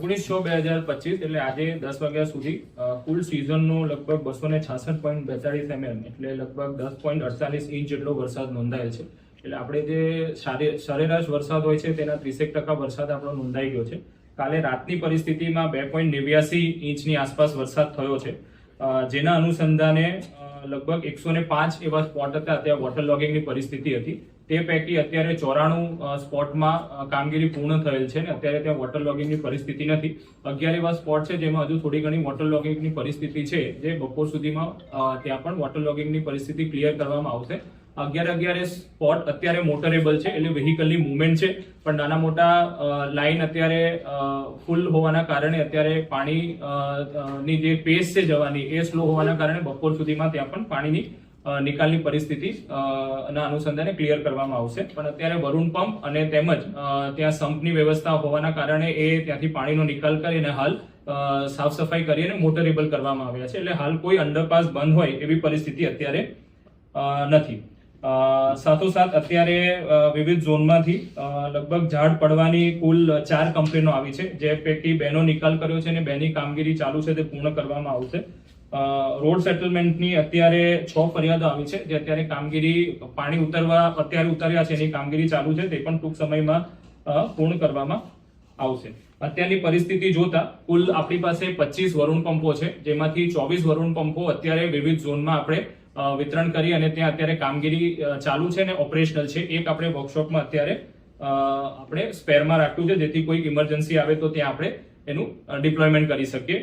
ઓગણીસ બે હજાર પચીસ એટલે આજે દસ વાગ્યા સુધી કુલ સિઝનનો લગભગ બસો ને છાસઠ પોઈન્ટ બેતાળીસ એમએમ એટલે લગભગ દસ પોઈન્ટ અડતાલીસ ઇંચ જેટલો વરસાદ નોંધાયેલ છે. એટલે આપણે જે સારે- સરેરાશ વરસાદ હોય છે, તેના ત્રીસેક ટકા વરસાદ આપણો નોંધાઈ ગયો છે. કાલે રાતની પરિસ્થિતિમાં બે પોઈન્ટ નેવ્યાસી ઇંચની આસપાસ વરસાદ થયો છે. જેના અનુસંધાને લગભગ એકસો ને પાંચ એવા સ્પોટ હતા ત્યાં વોટર લોગિંગની પરિસ્થિતિ હતી. તે પૈકી અત્યારે ચોરાણું સ્પોટમાં કામગીરી પૂર્ણ થયેલ છે ને અત્યારે ત્યાં વોટર લોગિંગની પરિસ્થિતિ નથી. અગિયાર એવા સ્પોટ છે જેમાં હજુ થોડી ઘણી વોટર લોગિંગની પરિસ્થિતિ છે જે બપોર સુધીમાં ત્યાં પણ વોટર લોગિંગની પરિસ્થિતિ ક્લિયર કરવામાં આવશે. અગિયાર અગિયાર સ્પોટ અત્યારે મોટરેબલ છે. એટલે વેહિકલની મુવમેન્ટ છે. પણ નાના મોટા લાઈન અત્યારે ફૂલ હોવાના કારણે અત્યારે પાણી ની જે પેસ છે જવાની એ સ્લો હોવાના કારણે બપોર સુધીમાં ત્યાં પણ પાણીની નિકાલની પરિસ્થિતિ ના અનુસંધાને ક્લિયર કરવામાં આવશે. પણ અત્યારે વરુણ પંપ અને તેમજ ત્યાં સંપની વ્યવસ્થા હોવાના કારણે એ ત્યાંથી પાણીનો નિકાલ કરી અને હાલ સાફ સફાઈ કરી અને મોટરેબલ કરવામાં આવ્યા છે. એટલે હાલ કોઈ અંડરપાસ બંધ હોય એવી પરિસ્થિતિ અત્યારે નથી. સાથોસાથ અત્યારે વિવિધ ઝોનમાંથી લગભગ ઝાડ પડવાની કુલ ચાર કંપનીનો આવી છે, જે પૈકી બેનો નિકાલ કર્યો છે અને બેની કામગીરી ચાલુ છે તે પૂર્ણ કરવામાં આવશે. રોડ સેટલમેન્ટની અત્યારે છ ફરિયાદો આવી છે, જે અત્યારે કામગીરી, પાણી ઉતરવા, અત્યારે ઉતર્યા છે એની કામગીરી ચાલુ છે, તે પણ ટૂંક સમયમાં પૂર્ણ કરવામાં આવશે. અત્યારની પરિસ્થિતિ જોતા કુલ આપણી પાસે પચીસ વરુણ પંપો છે, જેમાંથી ચોવીસ વરુણ પંપો અત્યારે વિવિધ ઝોનમાં આપણે વિતરણ કરી અને ત્યાં અત્યારે કામગીરી ચાલુ છે અને ઓપરેશનલ છે. એક આપણે વર્કશોપમાં અત્યારે આપણે સ્પેરમાં રાખ્યું છે. જેથી કોઈ ઇમરજન્સી આવે તો ત્યાં આપણે એનું ડિપ્લોયમેન્ટ કરી શકીએ.